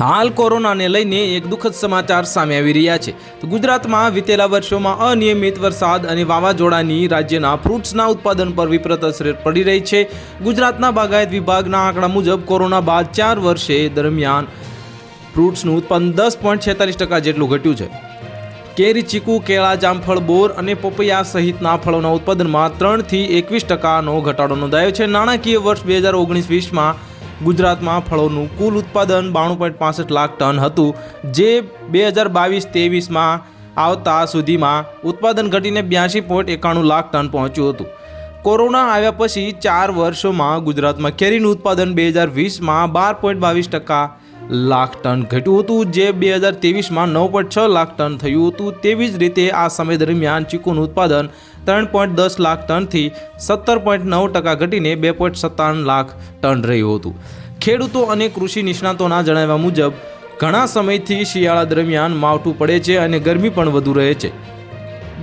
હાલ કોરોનાને લઈને એક દુઃખદ સમાચાર સામે આવી રહ્યા છે. તો ગુજરાતમાં વિતેલા વર્ષોમાં અનિયમિત વરસાદ અને વાવાઝોડાની રાજ્યના ફ્રૂટ્સના ઉત્પાદન પર વિપરીત અસર પડી રહી છે. ગુજરાતના બાગાયત વિભાગના આંકડા મુજબ કોરોના બાદ ચાર વર્ષે દરમિયાન ફ્રૂટ્સનું ઉત્પાદન દસ પોઈન્ટ છેતાલીસ ટકા જેટલું ઘટ્યું છે. કેરી, ચીકુ, કેળા, જામફળ, બોર અને પપૈયા સહિતના ફળોના ઉત્પાદનમાં ત્રણથી એકવીસ ટકાનો ઘટાડો નોંધાયો છે. નાણાકીય વર્ષ બે હજાર ઓગણીસ વીસમાં ગુજરાતમાં ફળોનું કુલ ઉત્પાદન બાણું પોઈન્ટ પાસઠ લાખ ટન હતું, જે બે હજાર બાવીસ ત્રેવીસમાં આવતા સુધીમાં ઉત્પાદન ઘટીને બ્યાસી પોઈન્ટ એકાણું લાખ ટન પહોંચ્યું હતું. કોરોના આવ્યા પછી ચાર વર્ષોમાં ગુજરાતમાં કેરીનું ઉત્પાદન બે હજાર વીસમાં બાર પોઈન્ટ બાવીસ ટકા લાખ ટન ઘટ્યું હતું, જે બે હજાર ત્રેવીસમાં નવ પોઈન્ટ છ લાખ ટન થયું હતું. તેવી જ રીતે આ સમય દરમિયાન ચીકુનું ઉત્પાદન ત્રણ પોઈન્ટ દસ લાખ ટનથી સત્તર પોઈન્ટ નવ ટકા ઘટીને બે પોઈન્ટ સત્તાવન લાખ ટન રહ્યું હતું. ખેડૂતો અને કૃષિ નિષ્ણાતોના જણાવ્યા મુજબ, ઘણા સમયથી શિયાળા દરમિયાન માવઠું પડે છે અને ગરમી પણ વધુ રહે છે.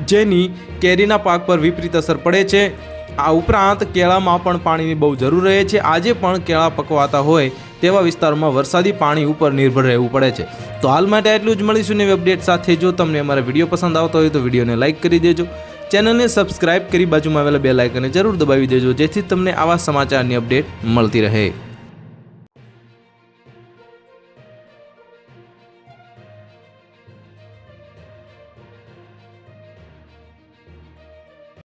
જેની કેરીના પાક પર વિપરીત અસર પડે છે. આ ઉપરાંત કેળામાં પણ પાણીની બહુ જરૂર રહે છે. આજે પણ કેળા પકવાતા હોય તેવા વિસ્તારોમાં વરસાદી પાણી ઉપર નિર્ભર રહેવું પડે છે. તો હાલ માટે એટલું જ મળીશું નવી અપડેટ સાથે. જો તમને અમારા વીડિયો પસંદ આવતો હોય તો વિડીયોને લાઇક કરી દેજો. ચેનલને સબસ્ક્રાઇબ કરી બાજુમાં આવેલા બે લાઇકને જરૂર દબાવી દેજો જેથી તમને આવા સમાચારની અપડેટ મળતી રહે.